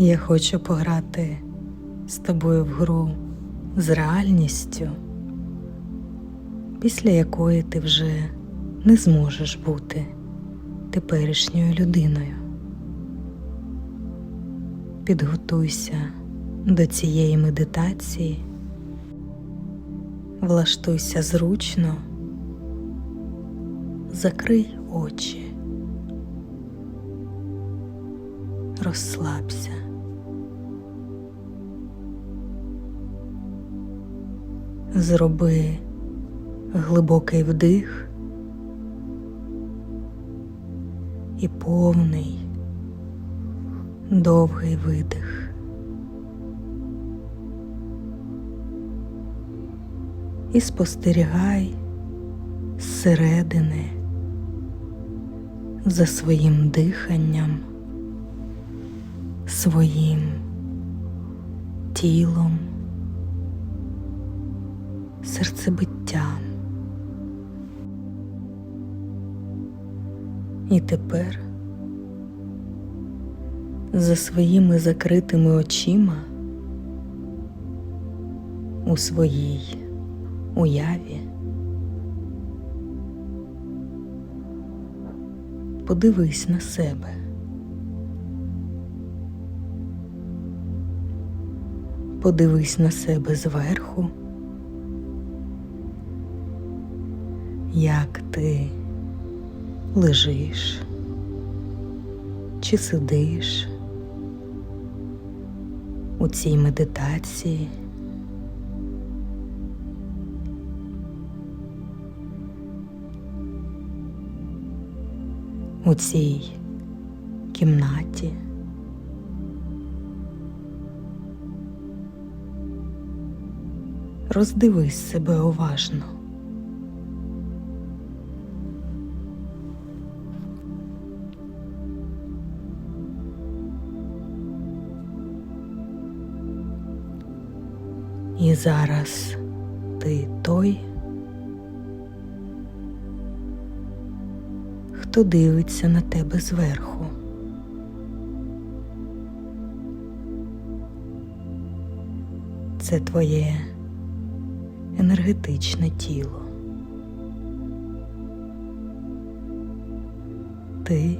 Я хочу пограти з тобою в гру з реальністю, після якої ти вже не зможеш бути теперішньою людиною. Підготуйся до цієї медитації, влаштуйся зручно, закрий очі, розслабся. Зроби глибокий вдих і повний довгий видих. І спостерігай зсередини за своїм диханням, своїм тілом, серцебиттям. І тепер за своїми закритими очима у своїй уяві подивись на себе. Подивись на себе зверху, як ти лежиш чи сидиш у цій медитації. У цій кімнаті. Роздивись себе уважно. Зараз ти той, хто дивиться на тебе зверху. Це твоє енергетичне тіло. Ти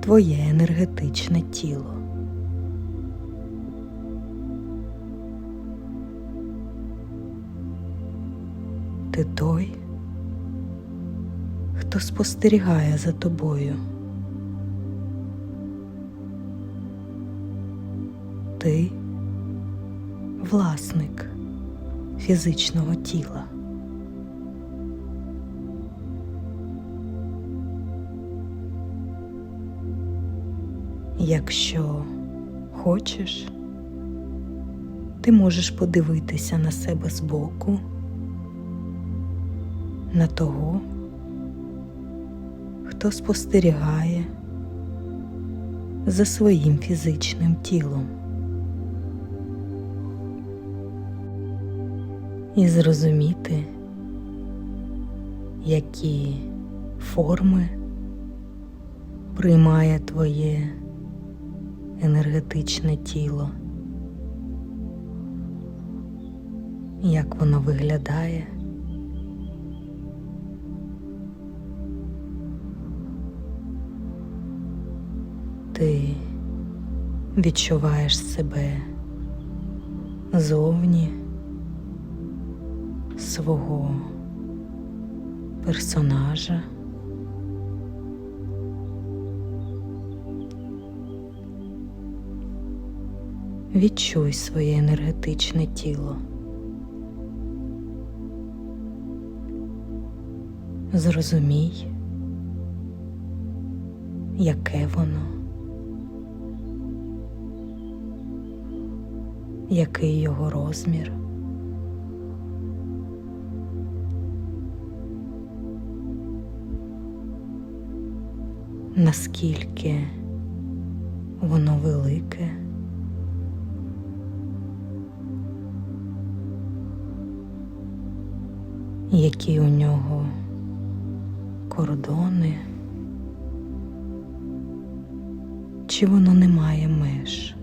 твоє енергетичне тіло. Ти той, хто спостерігає за тобою. Ти власник фізичного тіла. Якщо хочеш, ти можеш подивитися на себе збоку, на того, хто спостерігає за своїм фізичним тілом. І зрозуміти, які форми приймає твоє енергетичне тіло, як воно виглядає. Відчуваєш себе зовні свого персонажа. Відчуй своє енергетичне тіло. Зрозумій, яке воно, який його розмір. Наскільки воно велике, які у нього кордони, чи воно не має меж.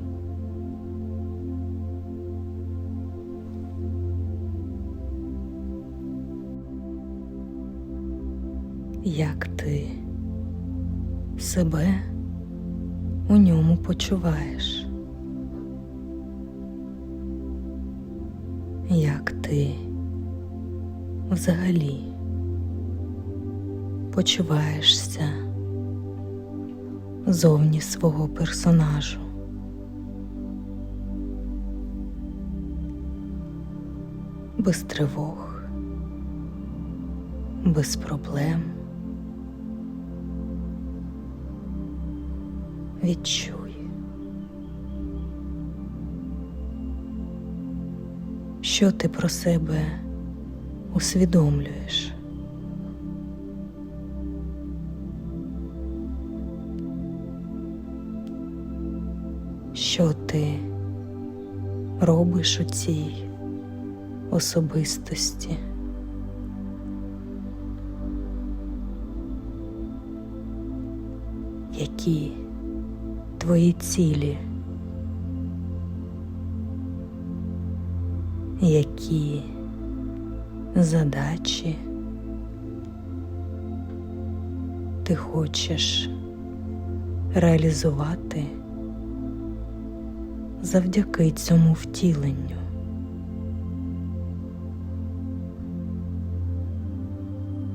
Як ти себе у ньому почуваєш? Як ти взагалі почуваєшся зовні свого персонажу? Без тривог, без проблем. Відчуй, що ти про себе усвідомлюєш. Що ти робиш у цій особистості? Які твої цілі? Які задачі ти хочеш реалізувати завдяки цьому втіленню?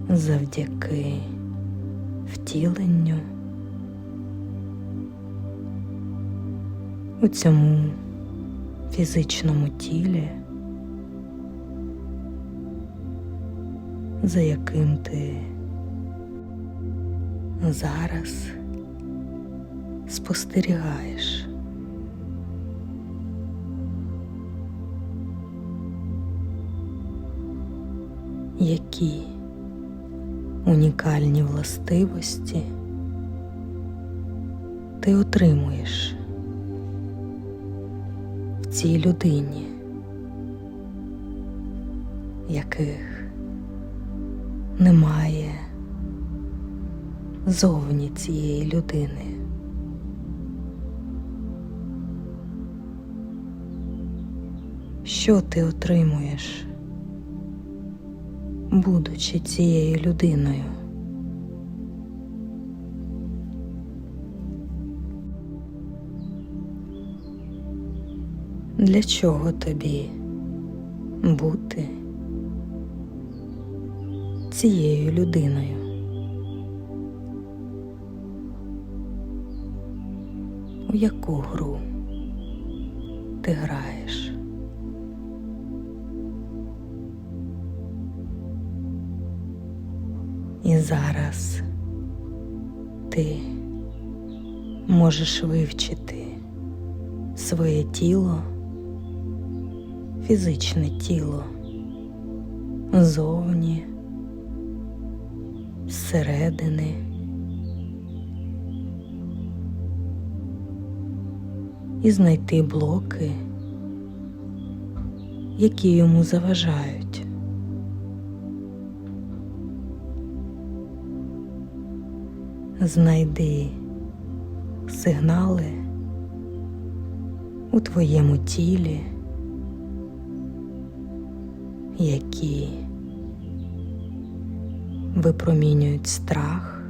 Завдяки втіленню у цьому фізичному тілі, за яким ти зараз спостерігаєш. Які унікальні властивості ти отримуєш цій людині, яких немає зовні цієї людини. Що ти отримуєш, будучи цією людиною? Для чого тобі бути цією людиною? У яку гру ти граєш? І зараз ти можеш вивчити своє тіло, фізичне тіло зовні, зсередини. І знайти блоки, які йому заважають. Знайди сигнали у твоєму тілі, які випромінюють страх,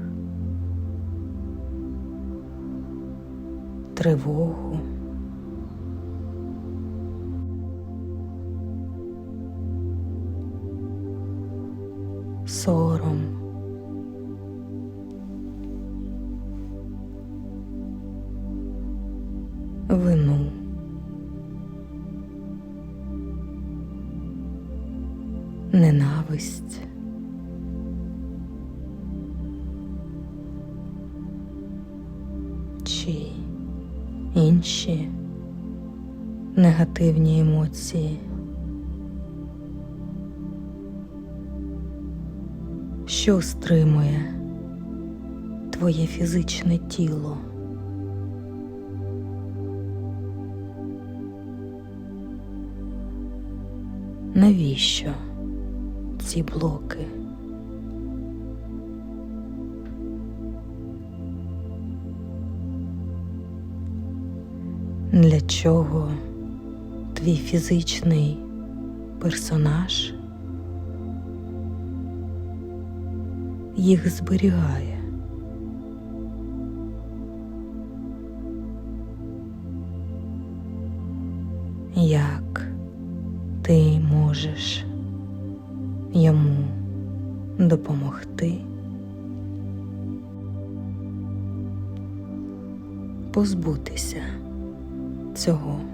тривогу. Сором. Що стримує твоє фізичне тіло? Навіщо ці блоки? для чого твій фізичний персонаж їх зберігає. Як ти можеш йому допомогти позбутися цього.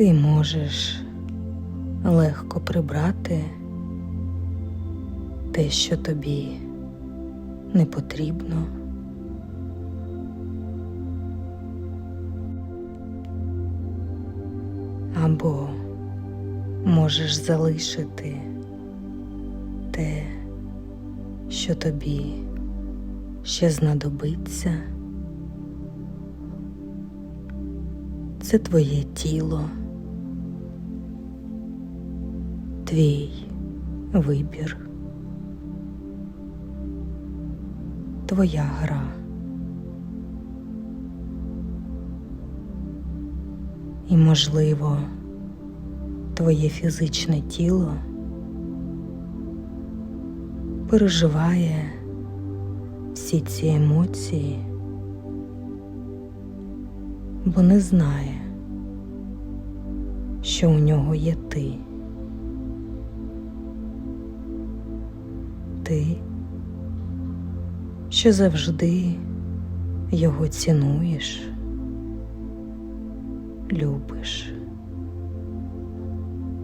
Ти можеш легко прибрати те, що тобі не потрібно. Або можеш залишити те, що тобі ще знадобиться. Це твоє тіло, твій вибір, твоя гра. І, можливо, твоє фізичне тіло переживає всі ці емоції, бо не знає, що у нього є ти. Ти, що завжди його цінуєш, любиш,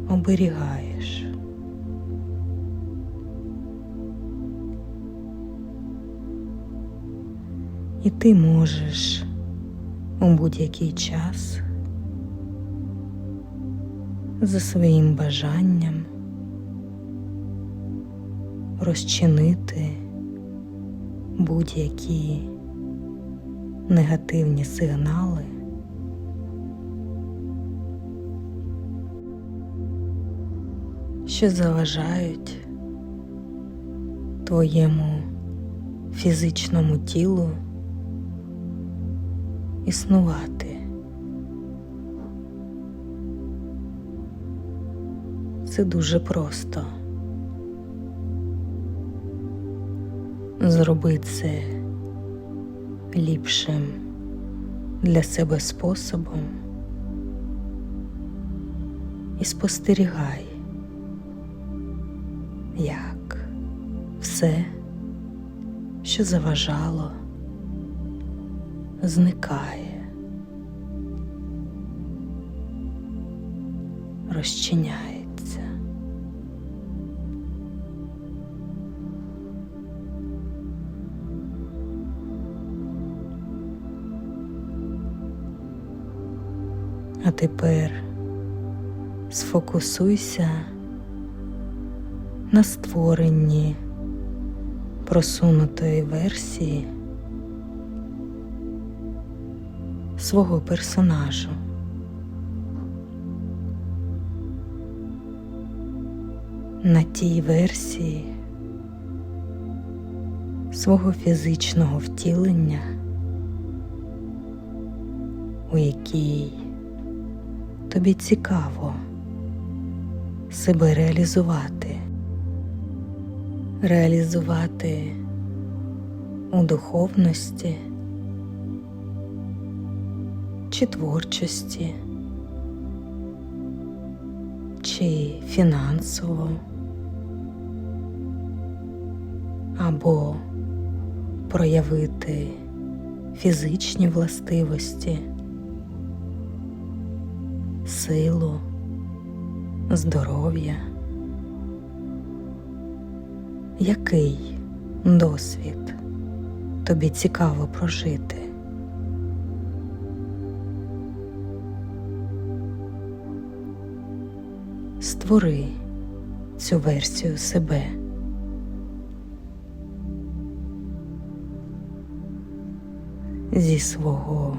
оберігаєш. І ти можеш у будь-який час за своїм бажанням розчинити будь-які негативні сигнали, що заважають твоєму фізичному тілу існувати. Це дуже просто. Зроби це ліпшим для себе способом і спостерігай, як все, що заважало, зникає, розчиняється. А тепер сфокусуйся на створенні просунутої версії свого персонажу. На тій версії свого фізичного втілення, у якій тобі цікаво себе реалізувати, реалізувати у духовності чи творчості, чи фінансово, або проявити фізичні властивості силу, здоров'я. Який досвід тобі цікаво прожити? Створи цю версію себе. Зі свого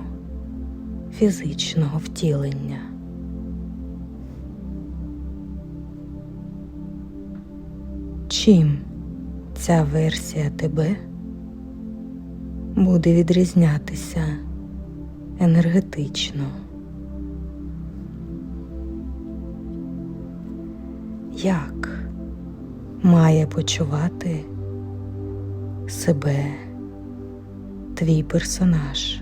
фізичного втілення. Чим ця версія тебе буде відрізнятися енергетично. Як має почувати себе твій персонаж?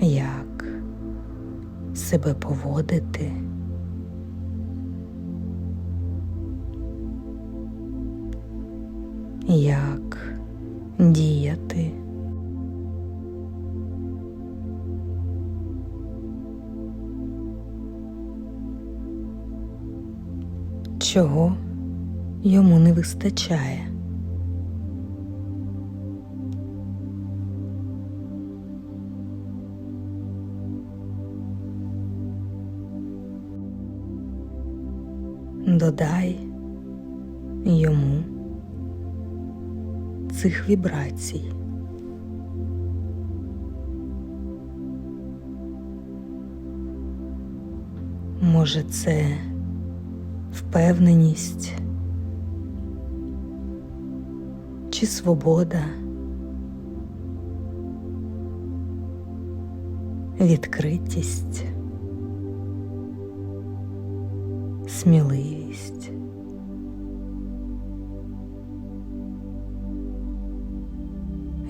Як себе поводити? Як діяти? Чого йому не вистачає? Додай йому цих вібрацій. Може, це впевненість чи свобода, відкритість, сміливість.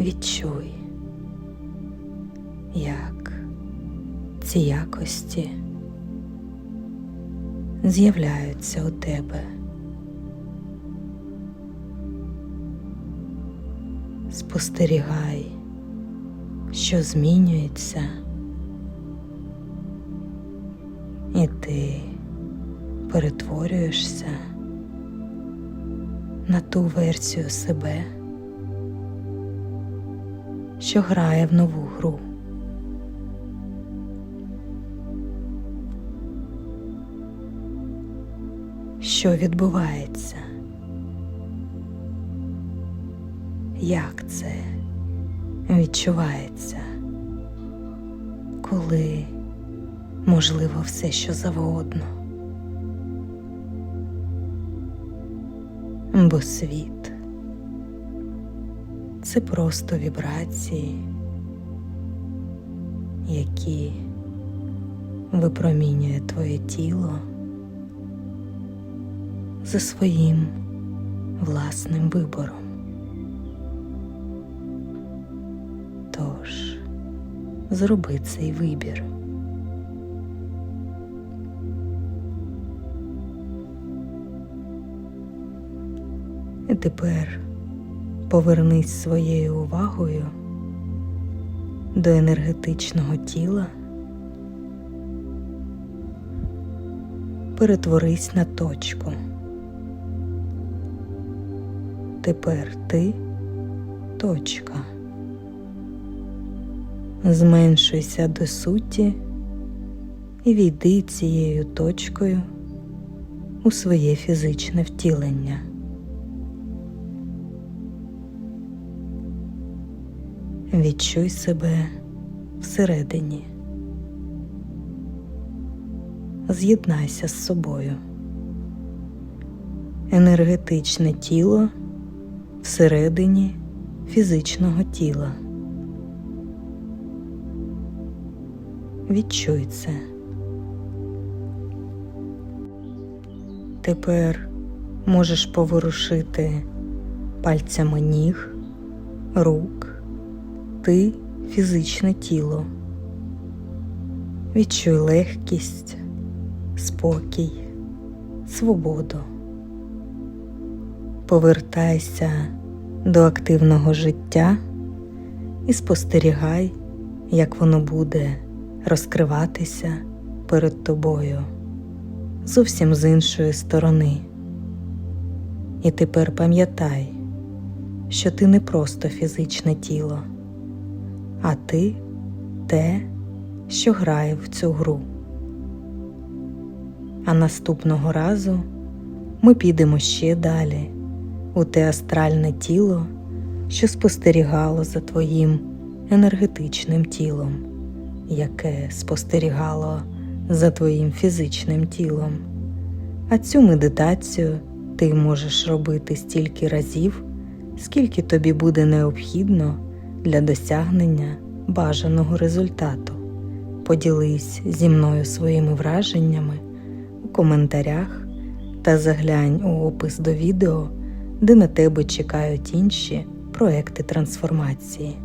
Відчуй, як ці якості з'являються у тебе. Спостерігай, що змінюється, і ти перетворюєшся на ту версію себе, що грає в нову гру. Що відбувається? Як це відчувається, коли можливо все, що завгодно? Бо світ це просто вібрації, які випромінює твоє тіло за своїм власним вибором. Тож зроби цей вибір. І тепер повернись своєю увагою до енергетичного тіла, перетворись на точку. Тепер ти точка. Зменшуйся до суті і війди цією точкою у своє фізичне втілення. Відчуй себе всередині. З'єднайся з собою. Енергетичне тіло всередині фізичного тіла. Відчуй це. Тепер можеш поворушити пальцями ніг, рук, ти фізичне тіло. Відчуй легкість, спокій, свободу. Повертайся до активного життя і спостерігай, як воно буде розкриватися перед тобою зовсім з іншої сторони. І тепер пам'ятай, що ти не просто фізичне тіло, а ти те, що грає в цю гру. А наступного разу ми підемо ще далі у те астральне тіло, що спостерігало за твоїм енергетичним тілом, яке спостерігало за твоїм фізичним тілом. А цю медитацію ти можеш робити стільки разів, скільки тобі буде необхідно для досягнення бажаного результату. Поділись зі мною своїми враженнями у коментарях та заглянь у опис до відео, де на тебе чекають інші проекти трансформації.